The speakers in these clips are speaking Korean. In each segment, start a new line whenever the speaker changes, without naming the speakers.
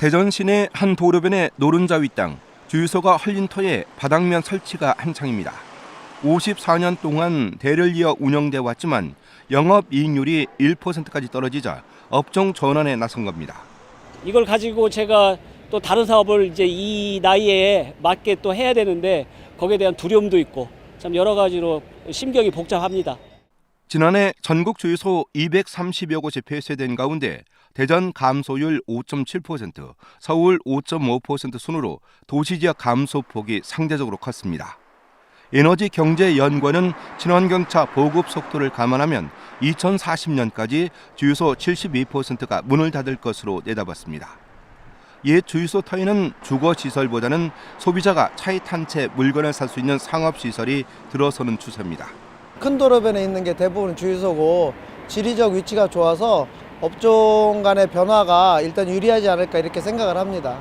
대전 시내 한 도로변의 노른자 윗땅 주유소가 헐린 터에 바닥면 설치가 한창입니다. 54년 동안 대를 이어 운영돼 왔지만 영업 이익률이 1%까지 떨어지자 업종 전환에 나선 겁니다.
이걸 가지고 제가 또 다른 사업을 이제 이 나이에 맞게 또 해야 되는데 거기에 대한 두려움도 있고 참 여러 가지로 심경이 복잡합니다.
지난해 전국 주유소 230여 곳이 폐쇄된 가운데 대전 감소율 5.7%, 서울 5.5% 순으로 도시 지역 감소폭이 상대적으로 컸습니다. 에너지 경제 연구원은 친환경차 보급 속도를 감안하면 2040년까지 주유소 72%가 문을 닫을 것으로 내다봤습니다. 옛 주유소 터에는 주거 시설보다는 소비자가 차에 탄 채 물건을 살 수 있는 상업 시설이 들어서는 추세입니다.
큰 도로변에 있는 게 대부분 주유소고 지리적 위치가 좋아서 업종 간의 변화가 일단 유리하지 않을까 이렇게 생각을 합니다.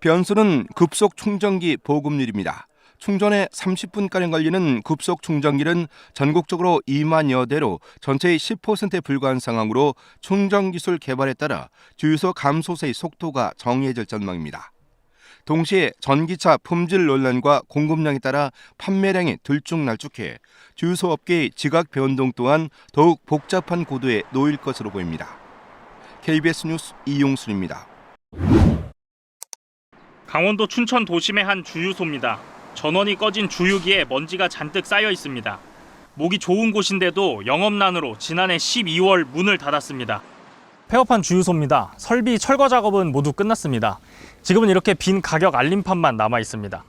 변수는 급속 충전기 보급률입니다. 충전에 30분가량 걸리는 급속 충전기는 전국적으로 2만여 대로 전체의 10%에 불과한 상황으로 충전 기술 개발에 따라 주유소 감소세의 속도가 정해질 전망입니다. 동시에 전기차 품질 논란과 공급량에 따라 판매량이 들쭉날쭉해 주유소 업계의 지각 변동 또한 더욱 복잡한 구도에 놓일 것으로 보입니다. KBS 뉴스 이용순입니다.
강원도 춘천 도심의 한 주유소입니다. 전원이 꺼진 주유기에 먼지가 잔뜩 쌓여 있습니다. 목이 좋은 곳인데도 영업난으로 지난해 12월 문을 닫았습니다. 폐업한 주유소입니다. 설비 철거 작업은 모두 끝났습니다. 지금은 이렇게 빈 가격 알림판만 남아 있습니다.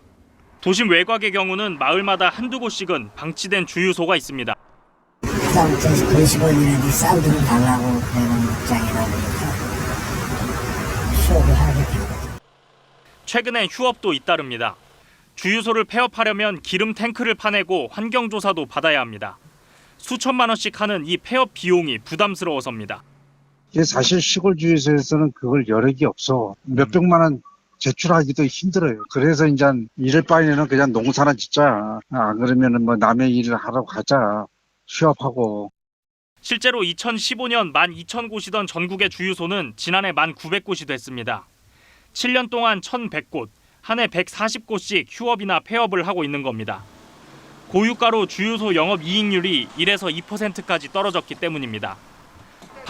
도심 외곽의 경우는 마을마다 한두 곳씩은 방치된 주유소가 있습니다.
싸움터에서 근시벌이라도 사우드를 달라고 그러는 입장이다 보니까 수업을 하게 된 거죠.
최근엔 휴업도 잇따릅니다. 주유소를 폐업하려면 기름 탱크를 파내고 환경조사도 받아야 합니다. 수천만 원씩 하는 이 폐업 비용이 부담스러워서입니다.
이게 사실 시골 주유소에서는 그걸 여력이 없어. 몇백만 원 제출하기도 힘들어요. 그래서 이제 이럴 바에는 그냥 농사나 짓자. 안 그러면은 뭐 남의 일을 하러 가자. 휴업하고.
실제로 2015년 12,000곳이던 전국의 주유소는 지난해 1,900곳이 됐습니다. 7년 동안 1,100곳, 한 해 140곳씩 휴업이나 폐업을 하고 있는 겁니다. 고유가로 주유소 영업 이익률이 1에서 2%까지 떨어졌기 때문입니다.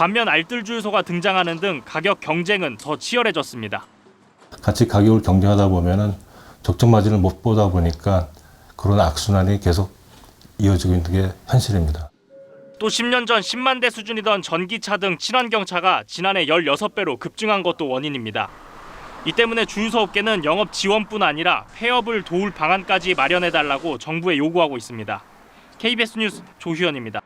반면 알뜰 주유소가 등장하는 등 가격 경쟁은 더 치열해졌습니다.
같이 가격을 경쟁하다 보면은 적정 마진을 못 보다 보니까 그런 악순환이 계속 이어지고 있는 게 현실입니다.
또 10년 전 10만 대 수준이던 전기차 등 친환경차가 지난해 16배로 급증한 것도 원인입니다. 이 때문에 주유소 업계는 영업 지원뿐 아니라 폐업을 도울 방안까지 마련해 달라고 정부에 요구하고 있습니다. KBS 뉴스 조희연입니다.